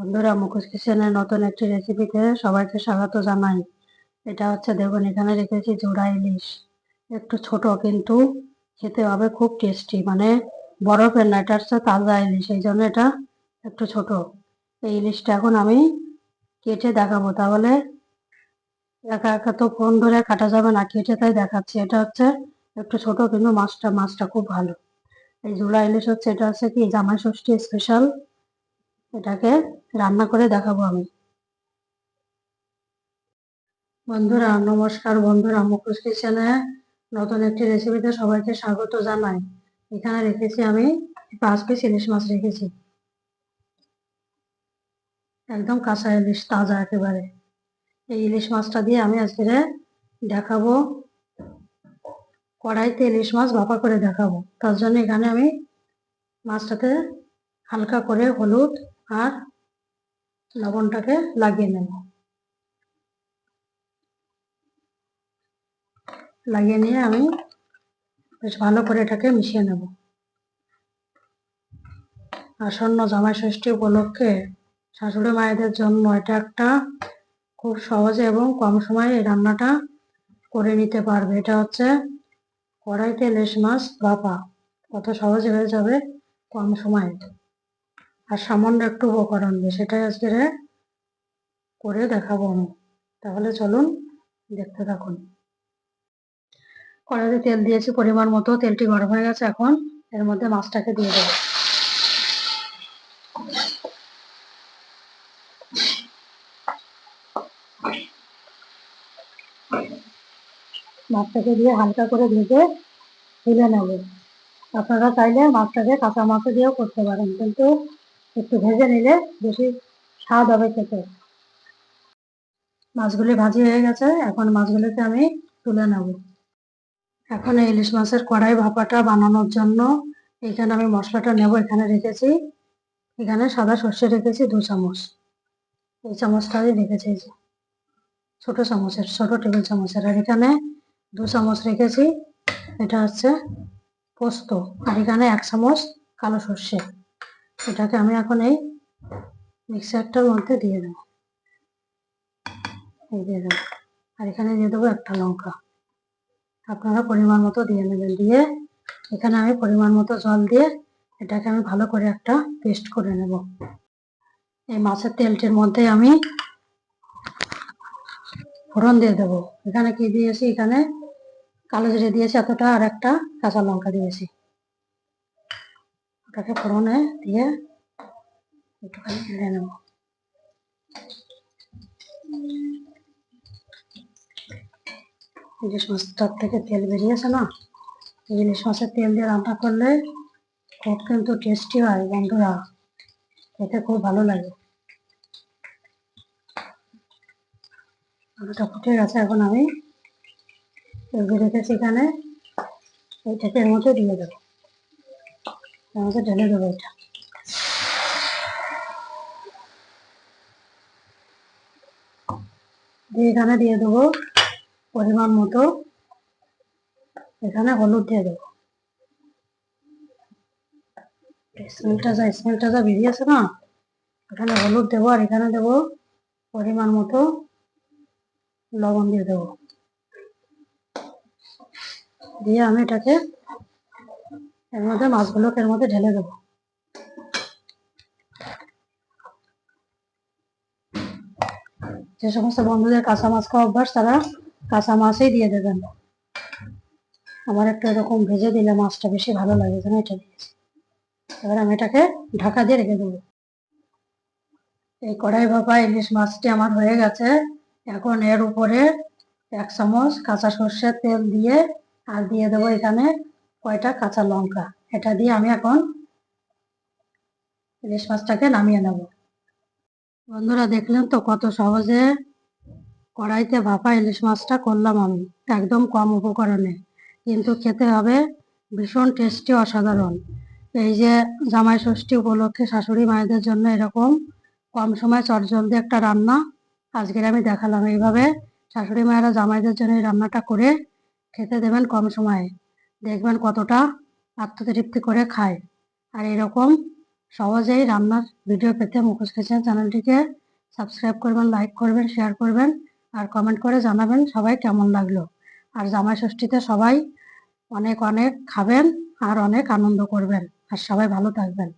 বন্ধুরা মুখোশ কিচেনের নতুন একটি রেসিপিতে সবাইকে স্বাগত জানাই। এটা হচ্ছে দেখুন, এখানে রেখেছি জোড়া ইলিশ। একটু ছোট, কিন্তু খেতে হবে, খুব টেস্টি মানে বরফের না, এটা হচ্ছে তাজা ইলিশ, এই জন্য এটা একটু ছোট। এই ইলিশটা এখন আমি কেটে দেখাবো, তাহলে একা একা তো ফোন ধরে কাটা যাবে না, কেটে তাই দেখাচ্ছি। এটা হচ্ছে একটু ছোট, কিন্তু মাছটা মাছটা খুব ভালো। এই জোড়া ইলিশ হচ্ছে, এটা হচ্ছে কি, জামাই ষষ্ঠী স্পেশাল এটাকে রান্না করে দেখাবো আমি। বন্ধুরা, নমস্কার বন্ধুরা, মুখোশ কিচেনে নতুন একটি রেসিপিতে সবাইকে স্বাগত জানাই। এখানে রেখেছি আমি পাঁচ পিস ইলিশ মাছ রেখেছি। একদম কাঁচা ইলিশ, তাজা একেবারে। এই ইলিশ মাছটা দিয়ে আমি আজকে দেখাবো। কড়াইতে ইলিশ মাছ ভাপা করে দেখাবো। তার জন্য এখানে আমি মাছটাতে হালকা করে হলুদ আর লবণটাকে লাগিয়ে নেব। লাগিয়ে নিয়ে আমি বেশ ভালো করে এটাকে মিশিয়ে নেব। আসন্ন জামাই ষষ্ঠী উপলক্ষে শাশুড়ি মায়েদের জন্য এটা একটা খুব সহজে এবং কম সময়ে এই রান্নাটা করে নিতে পারবে। এটা হচ্ছে কড়াইতে লেশ মাছ বাপা কত সহজে হয়ে যাবে কম সময়ে। আর সামান্য একটু উপকরণ দিয়ে সেটাই আজকে করে দেখাবো আমি। তাহলে চলুন দেখতে থাকুন। কড়াইতে তেল দিয়েছি পরিমাণ মতো, তেলটি গরম হয়ে গেছে এখন। এর মধ্যে মাছটাকে দিয়ে দেবো। মাছটাকে দিয়ে হালকা করে ভেজে তুলে নেব। আপনারা চাইলে মাছটাকে কাঁচা মাছ দিয়েও করতে পারেন, কিন্তু একটু ভেজে নিলে বেশি স্বাদ হবে খেতে। মাছগুলি ভাজি হয়ে গেছে, এখন মাছগুলিকে আমি তুলে নেব। এখন এই ইলিশ মাছের কড়াই ভাপাটা বানানোর জন্য এখানে আমি মশলাটা নেব, এখানে রেখেছি। এখানে সাদা সর্ষে রেখেছি দু চামচ। এই চামচটা আমি রেখেছি ছোট চামচের, ছোট টেবিল চামচের। আর এখানে দু চামচ রেখেছি, এটা হচ্ছে পোস্ত। আর এখানে এক চামচ কালো সর্ষে। এটাকে আমি এখন এই মিক্সারটার মধ্যে দিয়ে দেব। এই দিয়ে দেবো। আর এখানে দিয়ে দেবো একটা লঙ্কা। আপনারা পরিমাণ মতো দিয়ে নেবেন। দিয়ে এখানে আমি পরিমাণ মতো জল দিয়ে এটাকে আমি ভালো করে একটা পেস্ট করে নেব। এই মাছের তেলটির মধ্যে আমি ফোড়ন দিয়ে দেবো। এখানে কি দিয়েছি? এখানে কালো জিরে দিয়েছি, এতটা আর একটা কাঁচা লঙ্কা দিয়েছি। ওটাকে ফোড়নে দিয়ে একটুখানি নেড়ে নেব। ইলিশ মাছটার থেকে তেল বেরিয়েছে না? ইলিশ মাছের তেল দিয়ে রান্না করলে খুব কিন্তু টেস্টি হয় বন্ধুরা। খেতে খুব ভালো লাগে। আলুটা ফুটে গেছে এখন আমি। রেখেছি এখানে এইটাকে এর মধ্যে দিয়ে দেবো। মধ্যে ঢেলে দেবো এটা। দিয়ে এখানে দিয়ে দেবো পরিমাণ মতো। এখানে হলুদ দিয়ে দেবো। স্মেলটা স্মেলটা যা বেরিয়েছে না, এখানে হলুদ দেবো আর এখানে দেবো পরিমাণ মতো লবণ দিয়ে দেবো। দিয়ে আমি এটাকে এর মধ্যে মাছগুলোকে এর মধ্যে ঢেলে দেবো। যে সমস্ত বন্ধুদের কাঁচা মাছ খাওয়া অভ্যাস, তারা কাঁচা মাছই দিয়ে দেবেন। আমার একটু এরকম ভেজে দিলে মাছটা বেশি ভালো লাগে যেন এটা দিয়েছি এবার আমি এটাকে ঢাকা দিয়ে রেখে দেবো। এই কড়াই ভাপা ইলিশ মাছটি আমার হয়ে গেছে। এখন এর উপরে এক চামচ কাঁচা সর্ষের তেল দিয়ে আর দিয়ে দেবো এখানে কয়টা কাঁচা লঙ্কা? এটা দিয়ে আমি এখন ইলিশ মাছটাকে নামিয়ে নেব। বন্ধুরা, দেখলেন তো কত সহজে কড়াইতে ভাপা ইলিশ মাছটা করলাম আমি, একদম কম উপকরণে। কিন্তু খেতে হবে ভীষণ টেস্টি, অসাধারণ। এই যে জামাই ষষ্ঠী উপলক্ষে শাশুড়ি মায়েদের জন্য এরকম কম সময় চটজলদি একটা রান্না আজকের আমি দেখালাম। এইভাবে শাশুড়ি মায়েরা জামাইদের জন্য এই রান্নাটা করে খেতে দেবেন কম সময়ে। দেখবেন কতটা আত্মতৃপ্তি করে খায়। আর এরকম সহজেই রান্নার ভিডিও পেতে মুখোশ কিচেন চ্যানেলটিকে সাবস্ক্রাইব করবেন লাইক করবেন শেয়ার করবেন আর কমেন্ট করে জানাবেন সবাই কেমন লাগল। আর জামাই ষষ্ঠীতে সবাই অনেক অনেক খাবেন আর অনেক আনন্দ করবেন। আর সবাই ভালো থাকবেন।